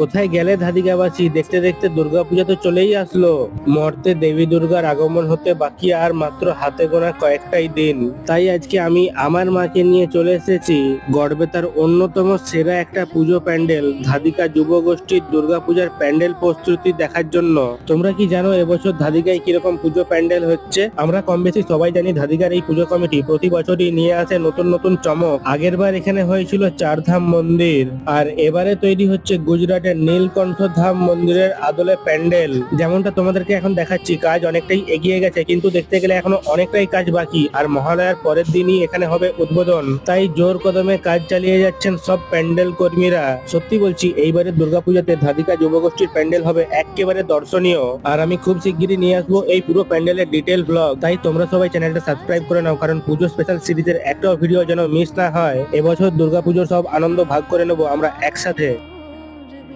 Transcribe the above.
কোথায় গেলে ধাদিকাবাসী? দেখতে দেখতে দুর্গাপূজা তো চলেই আসলো। মর্তে দেবী দুর্গার আগমন হতে বাকি আর মাত্র হাতে গোনা কয়েকটাই দিন। তাই আজকে আমি আমার মাকে নিয়ে চলে এসেছি। গড়বেতার অন্যতম সেরা একটা পুজো প্যান্ডেল, ধাদিকা যুব গোষ্ঠীর দুর্গাপূজার প্যান্ডেল প্রস্তুতি দেখার জন্য। তোমরা কি জানো এবছর ধাদিকায় কীরকম পুজো প্যান্ডেল হচ্ছে? আমরা কম বেশি সবাই জানি ধাদিকার এই পুজো কমিটি প্রতি বছরই নিয়ে আসে নতুন নতুন চমক। আগের বার এখানে হয়েছিল চারধাম মন্দির, আর এবারে তৈরি হচ্ছে গুজরাটের নীলকণ্ঠ ধাম মন্দিরের আদলে প্যান্ডেল। যেমনটা তোমাদেরকে এখন দেখাচ্ছি, কাজ অনেকটাই এগিয়ে গেছে, কিন্তু দেখতে গেলে এখনও অনেকটাই কাজ বাকি। আর মহালয়ার পরের দিনই এখানে হবে উদ্বোধন। তাই জোর কদমে কাজ চালিয়ে যাচ্ছেন সব প্যান্ডেল কর্মীরা। সত্যি বলছি এইবারের দুর্গাপূজাতে ধাদিকা যুবগোষ্ঠীর প্যান্ডেল হবে একেবারে দর্শনীয়। আর আমি খুব শিগগিরই নিয়ে আসব এই পুরো প্যান্ডেলের ডিটেল ব্লগ। তাই তোমরা সবাই চ্যানেলটা সাবস্ক্রাইব করে নাও, কারণ পুজো স্পেশাল সিরিজের একটাও ভিডিও যেন মিস না হয়। এবছর দুর্গাপুজোর সব আনন্দ ভাগ করে নেব আমরা একসাথে।